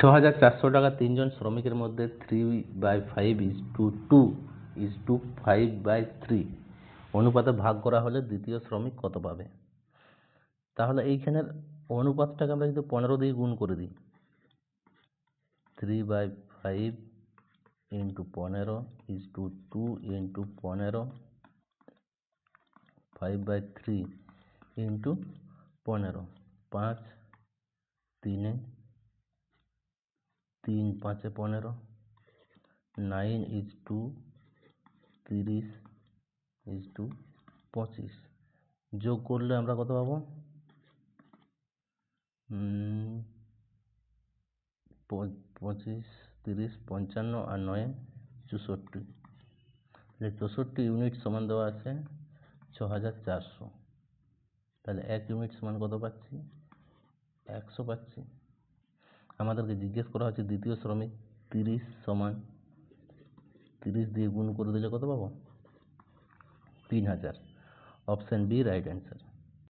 ছ হাজার চারশো টাকা তিনজন শ্রমিকের মধ্যে three by five is to two is to five by three অনুপাতে ভাগ করা হলে দ্বিতীয় শ্রমিক কত পাবে? তাহলে এইখানের অনুপাতটাকে আমরা যদি পনেরো দিয়ে গুণ করে দিই। থ্রি বাই ফাইভ ইন্টু পনেরো ইজ টু টু ইন্টু পনেরো। ফাইভ বাই থ্রি ইন্টু পনেরো। পাঁচ, তিনে তিন পাঁচে পনেরো নাইন ইজ টু তিরিশ ইজ টু পঁচিশ। যোগ করলে আমরা কত পাবো? পঁচিশ, তিরিশ, পঞ্চান্ন আর নয়, চৌষট্টি। তাহলে চৌষট্টি ইউনিট সমান দেওয়া আছে ছ হাজার চারশো। তাহলে এক ইউনিট সমান কত পাচ্ছি? একশো পাচ্ছি। আমাদেরকে জিজ্ঞেস করা হচ্ছে দ্বিতীয় শ্রমিক তিরিশ সমান তিরিশ দিয়ে গুণ করে দিলে কত পাবো? তিন হাজার। Option B, right answer.